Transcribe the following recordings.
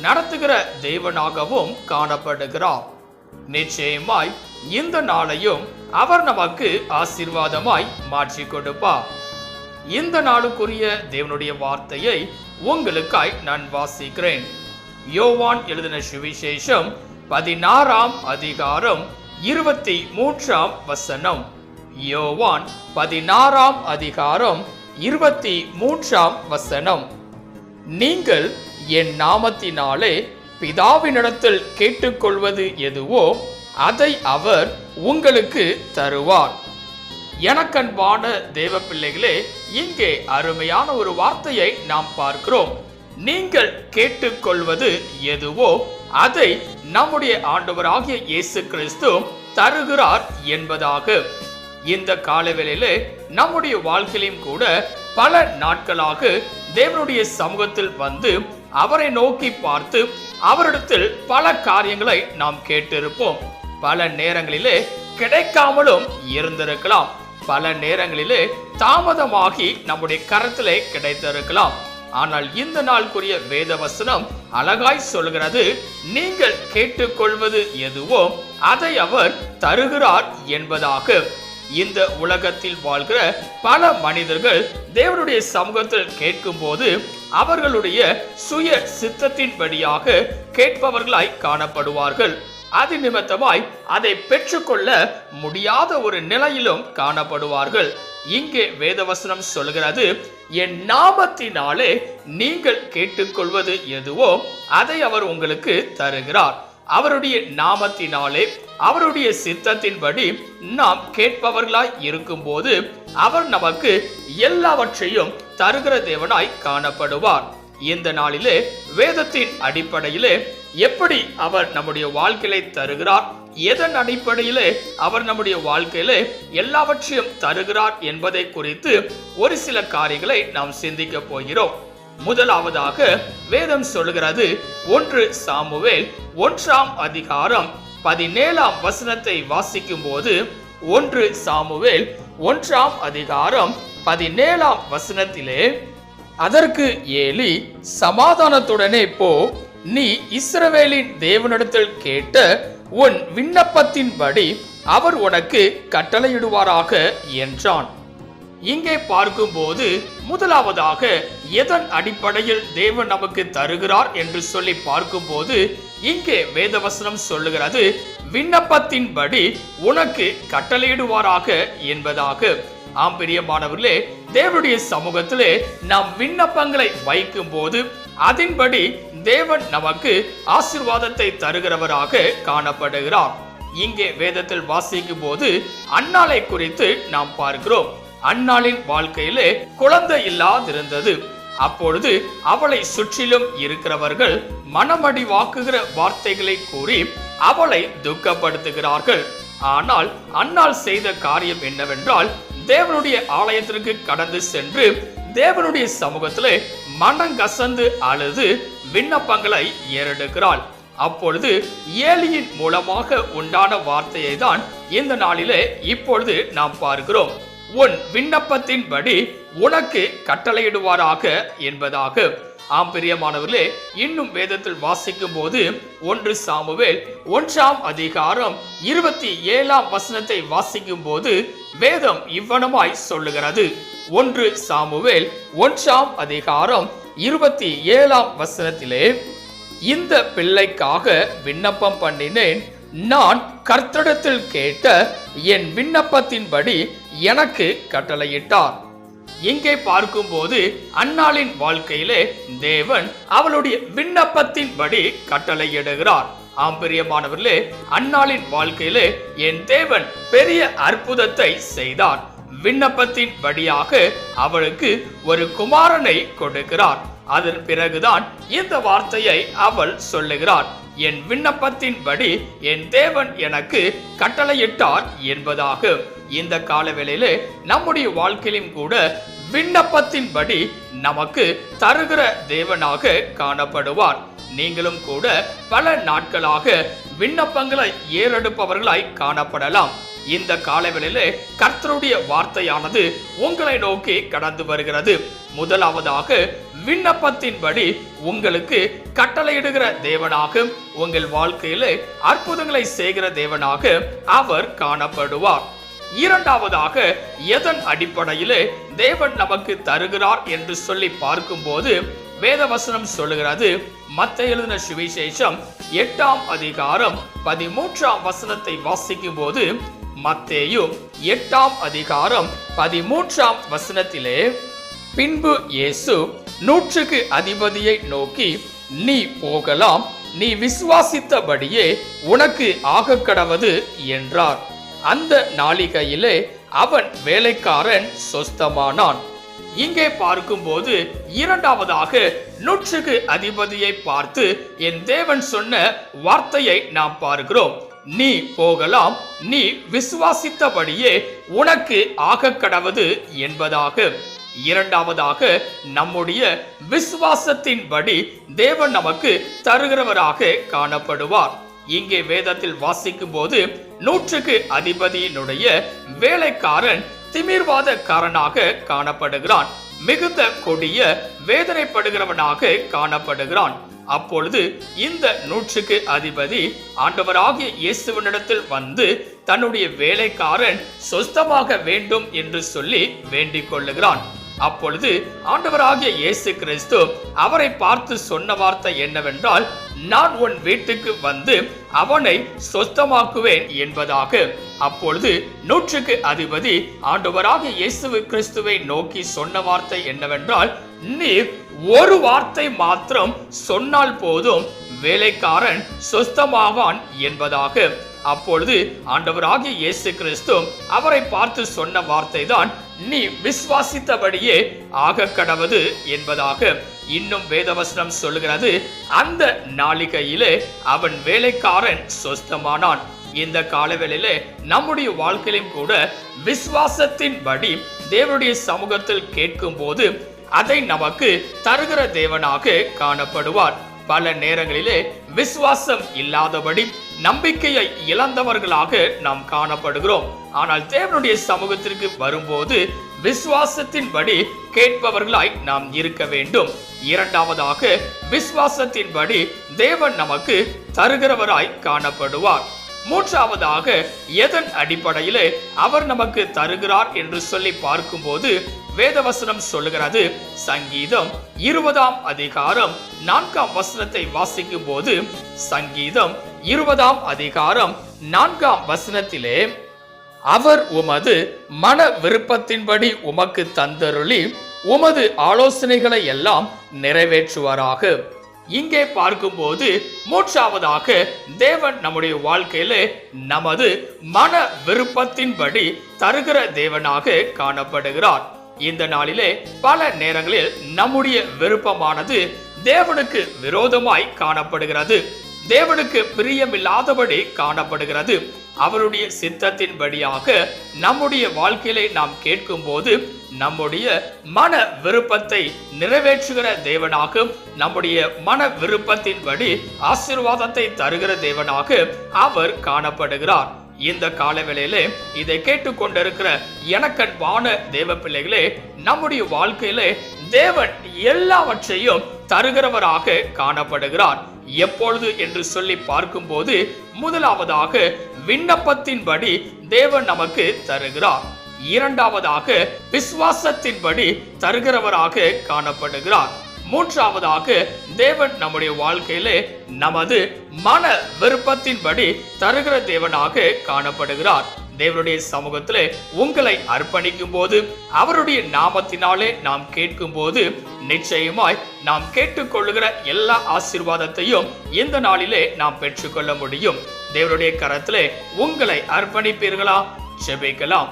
நடத்துகிற தேவனாகவும் காணப்படுகிறார். நிச்சயமாய் இந்த நாளையும் அவர் நமக்கு ஆசீர்வாதமாய் மாற்றி கொடுப்பார். இந்த நாளுக்குரிய தேவனுடைய வார்த்தையை உங்களுக்காய் நான் வாசிக்கிறேன். யோவான் எழுதின சுவிசேஷம் பதினாறாம் அதிகாரம் இருபத்தி மூன்றாம் வசனம். யோவான் பதினாறாம் அதிகாரம் இருபத்தி மூன்றாம் வசனம். நீங்கள் என் நாமத்தினாலே பிதாவினிடத்தில் கேட்டுக்கொள்வது எதுவோ அதை அவர் உங்களுக்கு தருவார். எனக்கன்பான தேவ பிள்ளைகளே இங்கே அருமையான ஒரு வார்த்தையை நாம் பார்க்கிறோம். நீங்கள் கேட்டுக்கொள்வது எதுவோ அதை நம்முடைய ஆண்டவராகிய இயேசு கிறிஸ்து தருகிறார் என்பதாக. இந்த காலவேளையிலே நம்முடைய வாழ்க்கையிலும் கூட பல நாட்களாக தேவனுடைய சமூகத்தில் வந்து அவரை நோக்கி பார்த்து அவரிடத்தில் பல காரியங்களை நாம் கேட்டிருப்போம். பல நேரங்களிலே கிடைக்காமலும் இருந்திருக்கலாம். பல நேரங்களிலே தாமதமாகி நம்முடைய கரத்திலே கிடைத்திருக்கலாம். ஆனால் இந்த நாளுக்குரிய வேத வசனம் அழகாய் சொல்கிறது நீங்கள் கேட்டுக்கொள்வது எதுவோ அதை அவர் தருகிறார் என்பதாக. இந்த உலகத்தில் வாழ்கிற பல மனிதர்கள் தேவனுடைய சமூகத்தில் கேட்கும்போது அவர்களுடைய சுய சித்தத்தின்படியாக கேட்பவர்களாய் காணப்படுவார்கள். அது நிமித்தமாய் அதை பெற்றுக்கொள்ள முடியாத ஒரு நிலையிலும் காணப்படுவார்கள். இங்கே வேதவசனம் சொல்கிறது என் நாமத்தினாலே நீங்கள் கேட்டுக்கொள்வது எதுவோ அதை அவர் உங்களுக்கு தருகிறார். அவருடைய நாமத்தினாலே அவருடைய சித்தத்தின்படி நாம் கேட்பவர்களாய் இருக்கும்போது அவர் நமக்கு எல்லாவற்றையும் தருகிற தேவனாய் காணப்படுவார். இந்த நாளிலே வேதத்தின் அடிப்படையிலே எப்படி அவர் நம்முடைய வாழ்க்கையை தருகிறார் எதன் அடிப்படையிலே அவர் நம்முடைய வாழ்க்கையிலே எல்லாவற்றையும் தருகிறார் என்பதை குறித்து ஒரு சில காரியங்களை நாம் சிந்திக்க போகிறோம். முதலாவதாக வேதம் சொல்கிறது ஒன்று சாமுவேல் ஒன்றாம் அதிகாரம் பதினேழாம் வசனத்தை வாசிக்கும் போது ஒன்று சாமுவேல் ஒன்றாம் அதிகாரம் பதினேழாம் வசனத்திலே அதற்கு ஏலி சமாதானத்துடனே போ நீ இஸ்ரவேலின் தேவனிடத்தில் கேட்ட உன் விண்ணப்பத்தின்படி அவர் உனக்கு கட்டளையிடுவாராக என்றான். இங்கே பார்க்கும்போது முதலாவதாக எதன் அடிப்படையில் தேவன் நமக்கு தருகிறார் என்று சொல்லி பார்க்கும்போது இங்கே வேதவசனம் சொல்லுகிறது விண்ணப்பத்தின்படி உனக்கு கட்டளையிடுவாராக என்பதாக. ஆம் பிரியமானவர்களே தேவனுடைய சமூகத்திலே நாம் விண்ணப்பங்களை வைக்கும் போது அதன்படி தேவன் நமக்கு ஆசிர்வாதத்தை தருகிறவராக காணப்படுகிறார். இங்கே வேதத்தில் வாசிக்கும் போது அன்னாலை குறித்து நாம் பார்க்கிறோம். அன்னாளின் வாழ்க்கையிலே குழந்தை இல்லாதிருந்தது. அப்பொழுது அவளை சுற்றிலும் இருக்கிறவர்கள் மனமடி வாக்குகிற வார்த்தைகளை கூறி அவளை துக்கப்படுத்துகிறார்கள். ஆனால் அன்னாள் செய்த காரியம் என்னவென்றால் தேவனுடைய ஆலயத்திற்கு கடந்து சென்று தேவனுடைய சமூகத்திலே மனங்கசந்து அழுது விண்ணப்பங்களை ஏறெடுக்கிறாள். அப்பொழுது ஏலியின் மூலமாக உண்டான வார்த்தையை தான் இந்த நாளிலே இப்பொழுது நாம் பார்க்கிறோம். உன் விண்ணப்பத்தின்படி உனக்கு கட்டளையிடுவாராக என்பதாக. ஆம் பிரியமானவர்களே இன்னும் வேதத்தில் வாசிக்கும் போது ஒன்று சாமுவேல் ஒன்றாம் அதிகாரம் இருபத்தி ஏழாம் வசனத்தை வாசிக்கும் போது வேதம் இவ்வனமாய் சொல்லுகிறது. ஒன்று சாமுவேல் ஒன்றாம் அதிகாரம் இருபத்தி ஏழாம் வசனத்திலே இந்த பிள்ளைக்காக விண்ணப்பம் பண்ணினேன். நான் கர்த்தடத்தில் கேட்ட என் விண்ணப்பத்தின்படி எனக்கு கட்டளையிட்டார். இங்கே பார்க்கும்போது அன்னாளின் வாழ்க்கையிலே தேவன் அவளுடைய விண்ணப்பத்தின்படி கட்டளையிடுகிறார். ஆம் பிரியமானவர்களே அன்னாளின் வாழ்க்கையிலே என் தேவன் பெரிய அற்புதத்தை செய்தார். விண்ணப்பத்தின் படியாக அவளுக்கு ஒரு குமாரனை கொடுக்கிறார். அதன் பிறகுதான் இந்த வார்த்தையை அவள் சொல்லுகிறார். என் விண்ணப்பத்தின்படி என் தேவன் எனக்கு கட்டளையிட்டார் என்பதாக இந்த காலவேளையிலே நம்முடைய வாழ்க்கையிலும் கூட விண்ணப்பத்தின்படி நமக்கு தருகிற தேவனாக காணப்படுவார். நீங்களும் கூட பல நாட்களாக விண்ணப்பங்களை ஏறெடுப்பவர்களாய் காணப்படலாம். இந்த காலவெளியிலே கர்த்தருடைய வார்த்தையானது உங்களை நோக்கி கடந்து வருகிறது. முதலாவதாக விண்ணப்பத்தின்படி உங்களுக்கு கட்டளையிடுகிற தேவனாக உங்கள் வாழ்க்கையிலே அற்புதங்களை செய்கிற தேவனாக அவர் காணப்படுவார். இரண்டாவதாக எதன் அடிப்படையிலே தேவன் நமக்கு தருகிறார் என்று சொல்லி பார்க்கும்போது வேதவசனம் சொல்லுகிறது மத்த எழுதின சுவிசேஷம் எட்டாம் அதிகாரம் பதிமூன்றாம் வசனத்தை வாசிக்கும் போது மத்தேயு எட்டாம் அதிகாரம் பதிமூன்றாம் வசனத்திலே பின்பு இயேசு நூற்றுக்கு அதிபதியை நோக்கி நீ போகலாம் நீ விசுவாசித்தபடியே உனக்கு ஆகக்கடவது என்றார். அந்த நாளிகையிலே அவன் வேலைக்காரன் சொஸ்தமானான். இங்கே பார்க்கும்போது இரண்டாவதாக நூற்றுக்கு அதிபதியை பார்த்து என் தேவன் சொன்ன வார்த்தையை நாம் பார்க்கிறோம். நீ போகலாம் நீ விசுவாசித்தபடியே உனக்கு ஆகக்கடவது என்பதாக. இரண்டாவதாக நம்முடைய விசுவாசத்தின்படி தேவன் நமக்கு தருகிறவராக காணப்படுவார். இங்கே வேதத்தில் வாசிக்கும் போது நூற்றுக்கு அதிபதியினுடைய வேலைக்காரன் திமிர்வாதக்காரனாக காணப்படுகிறான். மிகுந்த கொடிய வேதனைப்படுகிறவனாக காணப்படுகிறான். அப்பொழுது இந்த நூற்றுக்கு அதிபதி ஆண்டவராகிய இயேசுவனிடத்தில் வந்து தன்னுடைய வேலைக்காரன் சொஸ்தமாக வேண்டும் என்று சொல்லி வேண்டிக் கொள்ளுகிறான். அப்பொழுது ஆண்டவராகிய இயேசு கிறிஸ்து அவரை பார்த்து சொன்ன வார்த்தை என்னவென்றால் நான் உன் வீட்டுக்கு வந்து அவனை சொத்தமாக்குவேன் என்பதாக. அப்பொழுது நூற்றுக்கு அதிபதி ஆண்டவராகிய இயேசு கிறிஸ்துவை நோக்கி சொன்ன வார்த்தை என்னவென்றால் நீர் ஒரு வார்த்தை மாத்திரம் சொன்னால் போதும் வேலைக்காரன் சொஸ்தமாவான் என்பதாக. அப்பொழுது ஆண்டவராகிய இயேசு கிறிஸ்து அவரை பார்த்து சொன்ன வார்த்தை தான் நீ விசுவாசித்தபடியே ஆக கடவது என்பதாக இன்னும் வேதவசனம் சொல்லுகிறது. அந்த நாளிகையிலே அவன் வேலைக்காரன் சொஸ்தமானான். இந்த காலவேளையிலே நம்முடைய வாழ்க்கையிலும் கூட விசுவாசத்தின்படி தேவனுடைய சமூகத்தில் கேட்கும் போது அதை நமக்கு தருகிற தேவனாக காணப்படுவார். பல நேரங்களிலே விசுவாசம் இல்லாதபடி நம்பிக்கையை இழந்தவர்களாக நாம் காணப்படுகிறோம். ஆனால் தேவனுடைய சமூகத்திற்கு வரும்போது விசுவாசத்தின்படி கேட்பவர்களாய் நாம் இருக்க வேண்டும். இரண்டாவதாக விசுவாசத்தின்படி தேவன் நமக்கு தருகிறவராய் காணப்படுவார். மூன்றாவதாக எதன் அடிப்படையிலே அவர் நமக்கு தருகிறார் என்று சொல்லி பார்க்கும்போது வேதவசனம் சொல்லுகிறது. சங்கீதம் இருபதாம் அதிகாரம் நான்காம் வசனத்தை வாசிக்கும் போது சங்கீதம் இருபதாம் அதிகாரம் நான்காம் வசனத்திலே அவர் உமது மன விருப்பத்தின்படி உமக்கு தந்தருளி உமது ஆலோசனைகளை எல்லாம் நிறைவேற்றுவாராக. இங்கே பார்க்கும்போது மூன்றாவதாக தேவன் நம்முடைய வாழ்க்கையில நமது மன விருப்பத்தின்படி தருகிற தேவனாக காணப்படுகிறார். இந்த நாளிலே பல நேரங்களில் நம்முடைய விருப்பமானது தேவனுக்கு விரோதமாய் காணப்படுகிறது. தேவனுக்கு பிரியமில்லாதபடி காணப்படுகிறது. அவருடைய சித்தத்தின்படியாக நம்முடைய வாழ்க்கையிலே நாம் கேட்கும்போது நம்முடைய மன விருப்பத்தை நிறைவேற்றுகிற தேவனாக நம்முடைய மன விருப்பத்தின்படி ஆசீர்வாதத்தை தருகிற தேவனாக அவர் காணப்படுகிறார். இந்த காலவேளையில இதை கேட்டுக்கொண்டிருக்கிற எனக்கன்பான தேவ பிள்ளைகளே நம்முடைய வாழ்க்கையிலே தேவன் எல்லாவற்றையும் தருகிறவராக காணப்படுகிறார். எப்பொழுது என்று சொல்லி பார்க்கும்போது முதலாவதாக விண்ணப்பத்தின்படி தேவன் நமக்கு தருகிறார். இரண்டாவதாக விசுவாசத்தின்படி தருகிறவராக காணப்படுகிறார். மூன்றாவதாக தேவன் நம்முடைய வாழ்க்கையிலே நமது மன விருப்பத்தின்படி தருகிற தேவனாக காணப்படுகிறார். தேவனுடைய சமூகத்திலே உங்களை அர்ப்பணிக்கும் போது அவருடைய நாமத்தினாலே நாம் கேட்கும் போது நிச்சயமாய் நாம் கேட்டுக்கொள்ளுகிற எல்லா ஆசீர்வாதத்தையும் இந்த நாளிலே நாம் பெற்றுக்கொள்ள முடியும். தேவனுடைய கரத்திலே உங்களை அர்ப்பணிப்பீர்களா? செபிக்கலாம்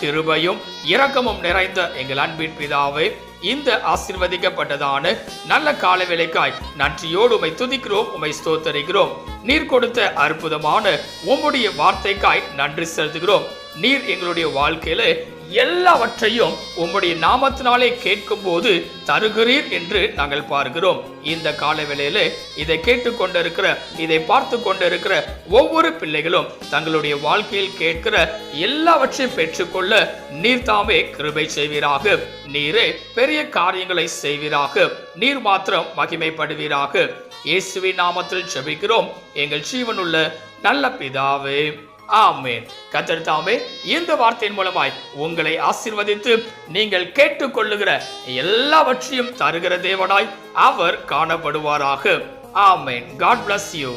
கிருபையும் இரக்கமும் நிறைந்த எங்கள் அன்பின் பிதாவே இந்த ஆசிர்வதிக்கப்பட்டதான நல்ல கால வேலைக்காய் நன்றியோடு உமை துதிக்கிறோம் உமை ஸ்தோத்தரிக்கிறோம். நீர் கொடுத்த அற்புதமான உம்முடைய வார்த்தைக்காய் நன்றி செலுத்துகிறோம். நீர் எங்களுடைய வாழ்க்கையில எல்லாவற்றையும் உம்முடைய நாமத்தினாலே கேட்கும் போது தருகிறீர் என்று நாங்கள் பார்க்கிறோம். இந்த கால வேளையில இதை கேட்டுக்கொண்டிருக்கிற இதை பார்த்து கொண்டிருக்கிற ஒவ்வொரு பிள்ளைகளும் தங்களுடைய வாழ்க்கையில் கேட்கிற எல்லாவற்றையும் பெற்றுக்கொள்ள நீர் தாமே கிருபை செய்வீராக. நீரே பெரிய காரியங்களை செய்வீராக. நீர் மாத்திரம் மகிமைப்படுவீராக. இயேசுவின் நாமத்தில் செபிக்கிறோம் எங்கள் ஜீவனுள்ள நல்ல பிதாவே. ஆமேன். கத்தெடுத்தாமே இந்த வார்த்தையின் மூலமாய் உங்களை ஆசீர்வதித்து நீங்கள் கேட்டுக்கொள்ளுகிற எல்லாவற்றையும் தருகிற தேவனாய் அவர் காணப்படுவாராக. ஆமேன். God bless you